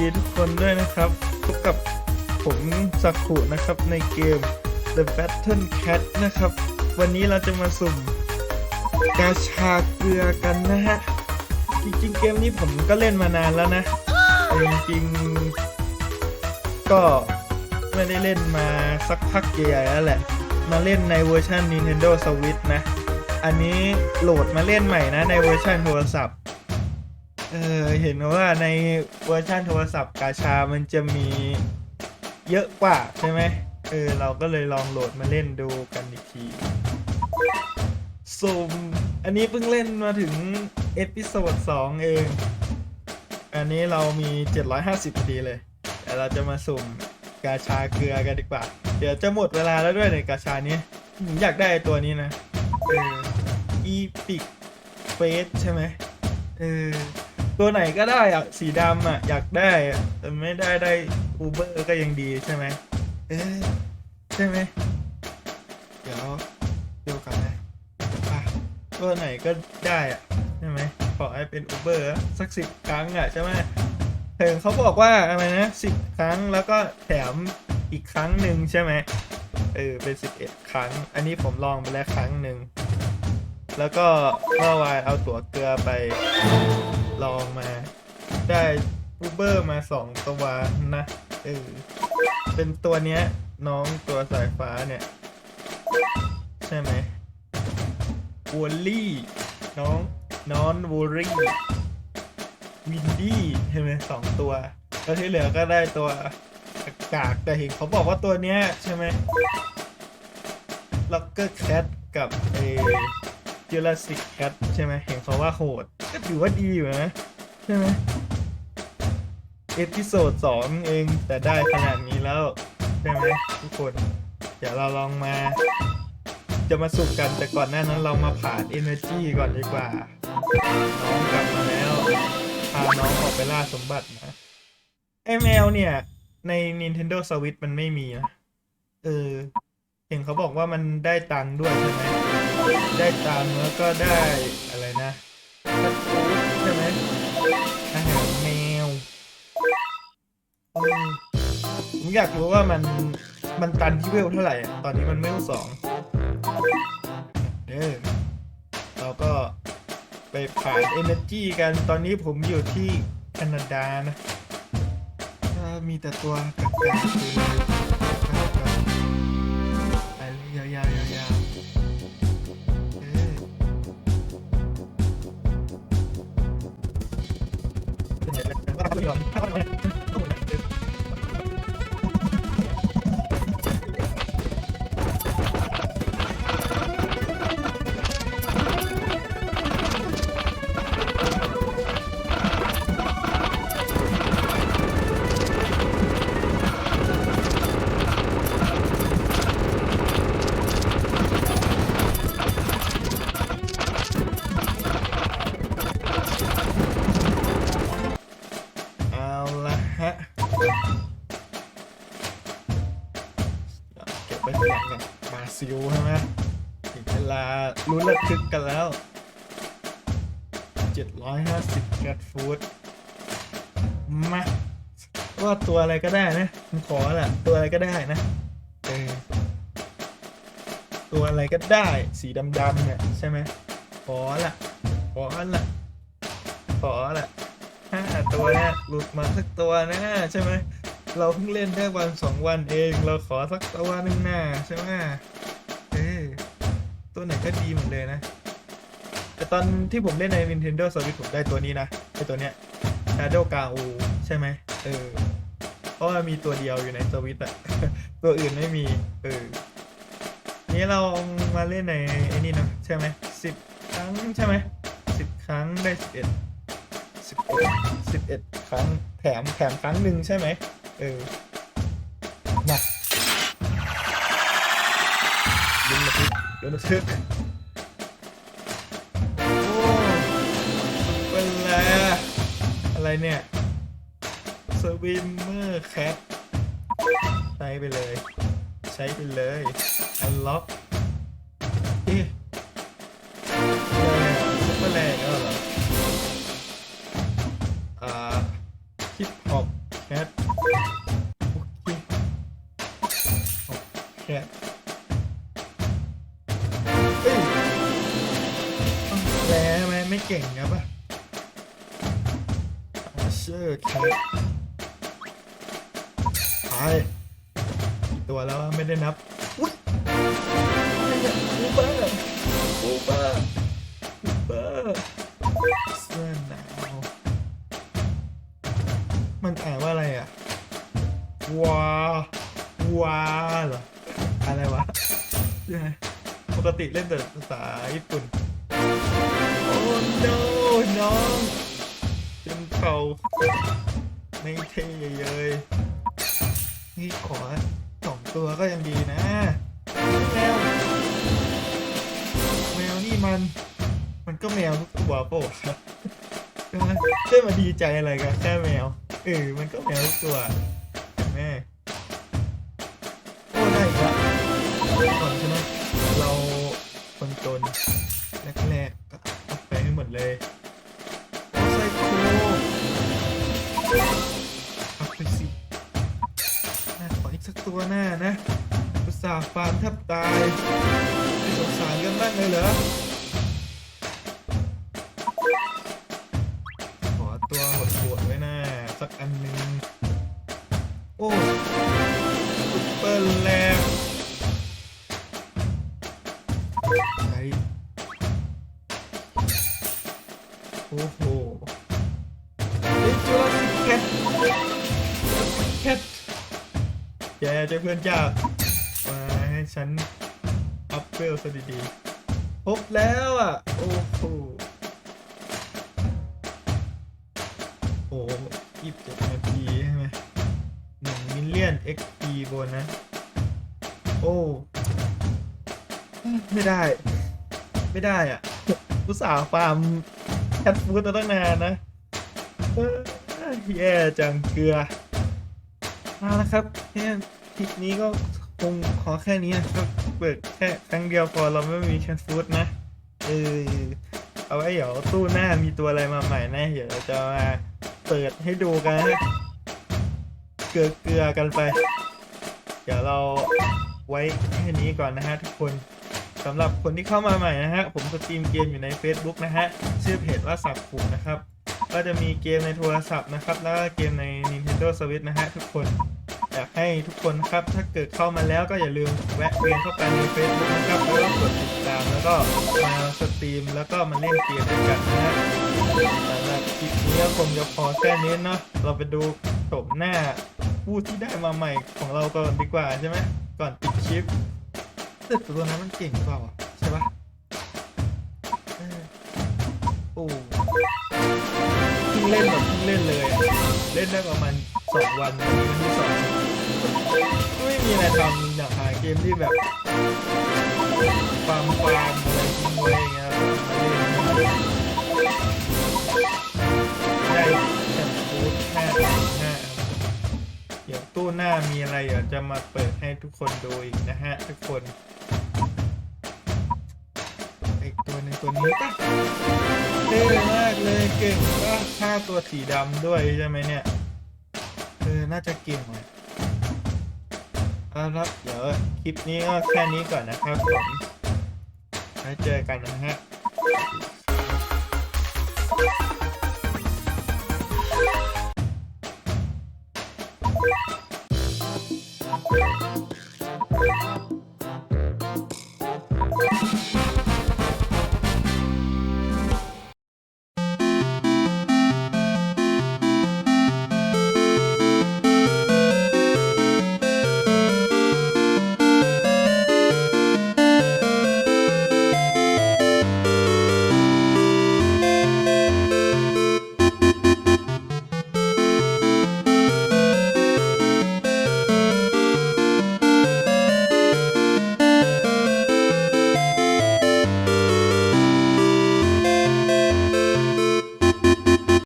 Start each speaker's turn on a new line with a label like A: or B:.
A: ดีทุกคนด้วยนะครับพบกับผมสักขุนะครับในเกม The Battle Cat นะครับ วันนี้เราจะมาสุ่มกาชาเกลือกันนะฮะ จริงๆเกมนี้ผมก็เล่นมานานแล้วนะแต่จริงๆก็ไม่ได้เล่นมาสักพักใหญ่ๆแล้วแหละ มาเล่นในเวอร์ชัน Nintendo Switch นะ อันนี้โหลดมาเล่นใหม่นะในเวอร์ชันโทรศัพท์ เออเห็นว่าในเวอร์ชันโทรศัพท์กาชามันจะมีเยอะกว่าใช่ไหมเออเราก็เลยลองโหลดมาเล่นดูกันอีกทีสุ่มอันนี้เพิ่งเล่นมาถึงเอพิโซด2เอง อันนี้เรามี 750พอดีเลยแต่เราจะมาสุ่มกาชาเกลือกันดีกว่า เดี๋ยวจะหมดเวลาแล้วด้วยในกาชานี้ผมอยากได้ตัวนี้นะ เอออีพิกเฟสใช่ไหมเออ ตัวไหนก็ได้อะสีดำอะอยากได้อะแต่ไม่ได้ได้อูเบอร์ก็ยังดีใช่ไหมเออใช่ไหมเดี๋ยวเดูกันนะอะตัวไหนก็ได้อะใช่ไหมขอให้เป็นอูเบอร์สักสิบครั้งอะใช่ไหมเห็นเขาบอกว่าอะไรนะสิบครั้งแล้วก็แถมอีกครั้งหนึ่งใช่ไหมเออเป็นสิบเอ็ดครั้ง อันนี้ผมลองไปแล้วครั้งหนึ่งแล้วก็เมื่อวานเอาตั๋วเกลือไป ลองมา ได้อูเบอร์มาสองตัวนะเออเป็นตัวเนี้ย น้องตัวสายฟ้าเนี่ย ใช่ไหมวอลลี่ น้องนอนวอลลี่วินดี้ใช่ไหมสองตัวแล้วที่เหลือก็ได้ตัวกากแต่เห็นเขาบอกว่าตัวเนี้ยใช่ไหมล็อกเกอร์แคทกับเอจูราสิกแคทใช่ไหมเห็นเขาว่าโหด ก็ถือว่าดีอยู่นะ ใช่ไหมเอพิโซดสองเองแต่ได้ขนาดนี้แล้ว ใช่ไหมทุกคน เดี๋ยวเราลองมา จะมาสุกกันแต่ก่อนหน้านั้นเรามาผ่าน Energy ก่อนดีกว่า น้องกลับมาแล้ว พาน้องออกไปล่าสมบัตินะไอแมวเนี่ย ใน Nintendo Switch มันไม่มีนะ เออ เห็นเขาบอกว่ามันได้ตังค์ด้วยใช่ไหม ได้ตังค์แล้วก็ได้ ผมอยากรู้ว่ามันมันตันที่เวลเท่าไหร่อะตอนนี้มันเวลสองเออเราก็ไปผ่านเอเนจีกันตอนนี้ผมอยู่ที่แคนาดานะ มีแต่ตัวกักๆเซิลใช่ไหมถึงเวลาลุ้นระทึกกันแล้ว 750แกตฟูดมาว่าตัวอะไรก็ได้นะผมขอแหละตัวอะไรก็ได้นะเออตัวอะไรก็ได้สีดำๆเนี่ยใช่ไหมขอละขอละขอละห้าตัวเนี่ยหลุดมาสักตัวนะใช่ไหม เราเพิ่งเล่นได้วันสองวันเอง เราขอสักตัวหนึ่งหน้าใช่ไหมเออตัวไหนก็ดีเหมดเลยนะ แต่ตอนที่ผมเล่นใน Nintendo Switch ผมได้ตัวนี้นะไอตัวเนี้ย Shadow g a o ใช่ไหมเออ เพราะว่ามีตัวเดียวอยู่ในสวิตอะตัวอื่นไม่มี เออ นี้เรามาเล่นในไอ้นี่นะใช่ไหมสิบครั้งใช่ไหมสิบครั้งได้สิบเอ็ดสิบเอ็ดสิบเอ็ดครั้งแถมแถมครั้งหนึ่งใช่ไหม เออมาลุ้นระทึกลุ้นระทึกโอ้เป็นไรอะไรเนี่ยสวิมเมอร์แคทใช้ไปเลย ใช้ไปเลยอันล็อก แคทเอ้ยต้องแปลไหมไม่เก่งครับป่ะเชื่อแคทไปกี่ตัวแล้วไม่ได้นับอุ้ยอูบอร์อูบอร์อูเบอร์เสื้อหนาว วาวาเหรออะไรวะยังไงปกติเล่นแต่ภาษาญี่ปุ่น โอ้ no น้องจนเขาไม่เท่เลยนี่ขอสองตัวก็ยังดีนะแมวแมวนี่มัน มันก็แมวทุกตัวเปล่าวะใช่ไหมได้มาดีใจอะไรกันแค่แมวเออมันก็แมวทุกตัวเห็ นไหมโอ้ได้ละก่อนใช่ไหมเราคนจนแรกๆก็เอาไปให้หมดเลยโอ้ไซโคเอาไปสิน่าขออีกสักตัวหน้านะอุตส่าห์ฟาร์มแทบตายไม่สงสารกันบ้างเลยเหรอ โอ้โหเจูราสสิกแคทแคทแกเจ้าเพื่อนจ้ามาให้ฉันอัพเวลซะดีๆพบแล้วอะ โอ้โหโอ้ยี่สิบเจ็ดนาทีใช่ไหมหนึ่งมิลเลียน XP บนนะ โอ้ไม่ได้ ไม่ได้อะอุตส่าห์ฟาร์ม คทฟูดมาตั้งนานนะเยแย่จังเกลือเอาละครับเนี่คลิปนี้ก็คงขอแค่นี้นะครับเปิดแค่ครั้งเดียวพอเราไม่มีแคทฟูดนะเออเอาไว้เดี๋ยวตู้หน้ามีตัวอะไรมาใหม่นะเดี๋ยวเราจะมาเปิดให้ดูกันเกลือเกลือกันไป เดี๋ยวเราไว้แค่นี้ก่อนนะฮะทุกคน สำหรับคนที่เข้ามาใหม่นะฮะ ผมสตรีมเกมอยู่ใน Facebook นะฮะ ชื่อเพจว่าสับขุมนะครับ ก็จะมีเกมในโทรศัพท์นะครับ แล้วก็เกมใน Nintendo Switch นะฮะ ทุกคน อยากให้ทุกคนครับ ถ้าเกิดเข้ามาแล้วก็อย่าลืมแวะเวียนเข้าไปใน Facebook นะครับ แล้วก็กดติดตาม แล้วก็มาสตรีม แล้วก็มาเล่นเกมด้วยกันนะฮะสำหรับคลิปนี้ก็คงจะพอแค่นี้เนาะ เราไปดูโฉมหน้าผู้ที่ได้มาใหม่ของเราก่อนดีกว่าใช่ไหมก่อนปิดคลิป แต่ตัวนั้นมันเก่งกว่าวะใช่ปะเออโอ้เพิ่งเล่นแบบเพิ่งเล่นเลยอะเล่นได้ประมาณสองวันวันนี้วันที่สองก็ไม่มีอะไรทำอยากหาเกมที่แบบฟาร์มฟาร์มอะไรทิ้งไว้อย่างเงี้ยแล้มาเล่นได้แค่ฟูดห้าห้า เดี๋ยวตู้หน้ามีอะไรเดี๋ยวจะมาเปิดให้ทุกคนดูอีกนะฮะทุกคน ตัวนี้ปะเท่มากเลยเก่งปะฆ่าตัวสีดำด้วยใช่ไหมเนี่ย เออ น่าจะเก่งเลยเอาละเดี๋ยวคลิปนี้ก็แค่นี้ก่อนนะครับผมไว้เจอกันนะฮะ